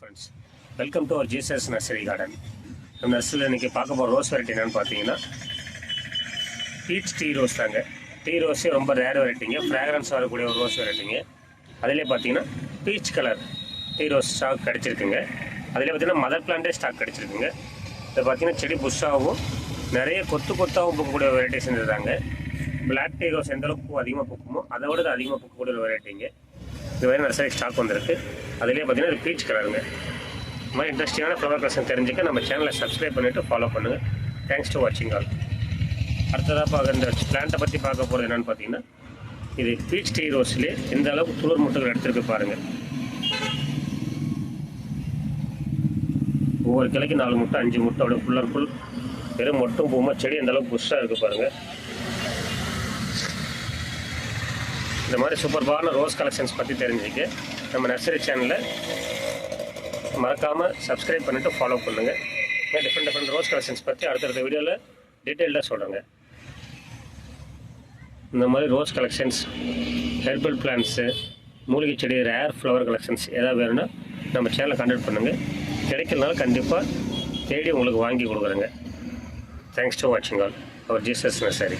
Friends welcome to our Jesus nursery garden நம்ம நர்சரியில் இன்றைக்கி பார்க்க போகிற ரோஸ் வெரைட்டி என்னென்னு பார்த்தீங்கன்னா பீச் டீ ரோஸ் தாங்க. டீ ரோஸே ரொம்ப ரேர் வெரைட்டிங்க ஃப்ராக்ரன்ஸ் வரக்கூடிய ஒரு ரோஸ் வெரைட்டிங்க அதிலே பார்த்தீங்கன்னா peach colour tea rose stock கிடச்சிருக்குங்க. அதிலே பார்த்தீங்கன்னா மதர் பிளான்ட்டே ஸ்டாக் கிடச்சிருக்குங்க. இதை பார்த்தீங்கன்னா செடி புஷ்ஷாகவும் நிறைய கொத்து கொத்தாகவும் பூக்கக்கூடிய வெரைட்டிஸ் இருந்ததாங்க பிளாக் டீ ரோஸ் எந்தளவுக்கு பூ அதிகமாக பூக்குமோ அதை விட அதிகமாக பூக்கக்கூடிய ஒரு வெரைட்டிங்க இது மாதிரி நர்சரி ஸ்டாக் வந்திருக்கு. அதிலே பார்த்தீங்கன்னா இது பீச் கலருங்க இந்த மாதிரி இன்ட்ரெஸ்டிங்கான ஃப்ளவர் கலெக்ஷன் தெரிஞ்சுக்க நம்ம சேனலை சப்ஸ்கிரைப் பண்ணிவிட்டு ஃபாலோ பண்ணுங்கள் தேங்க்ஸ் டு வாட்சிங் ஆல் அடுத்ததாக பார்க்க இந்த பிளான்ட்டை பற்றி பார்க்க போகிறது என்னென்னு பார்த்தீங்கன்னா இது பீச் டீ ரோஸ்லேயே இந்த அளவுக்கு துளிர் முட்டைகள் எடுத்துருக்கு பாருங்கள் ஒவ்வொரு கிளைக்கு நாலு முட்டை அஞ்சு முட்டை அப்படியே ஃபுல் அண்ட் ஃபுல் வெறும் மொட்டும் பூமா செடி அந்தளவுக்கு புஷ்ஷாக இருக்குது பாருங்கள் இந்த மாதிரி சூப்பர்பான ரோஸ் கலெக்ஷன்ஸ் பற்றி தெரிஞ்சுக்க நம்ம நர்சரி சேனலை மறக்காமல் சப்ஸ்கிரைப் பண்ணிவிட்டு ஃபாலோ பண்ணுங்கள் டிஃப்ரெண்ட் டிஃப்ரெண்ட் ரோஸ் கலெக்ஷன்ஸ் பற்றி அடுத்தடுத்த வீடியோவில் டீட்டெயில்டாக சொல்கிறேங்க இந்த மாதிரி ரோஸ் கலெக்ஷன்ஸ் ஹெர்பல் பிளான்ட்ஸு மூலிகை செடி ரேர் ஃப்ளவர் கலெக்ஷன்ஸ் எதாவது வேணும்னா நம்ம சேனலை கண்டக்ட் பண்ணுங்கள் கிடைக்கிறதுனால கண்டிப்பாக தேடி உங்களுக்கு வாங்கி கொடுக்குறேங்க. தேங்க்ஸ் டு வாட்சிங் ஆல் அவர் ஜீசஸ் நர்சரி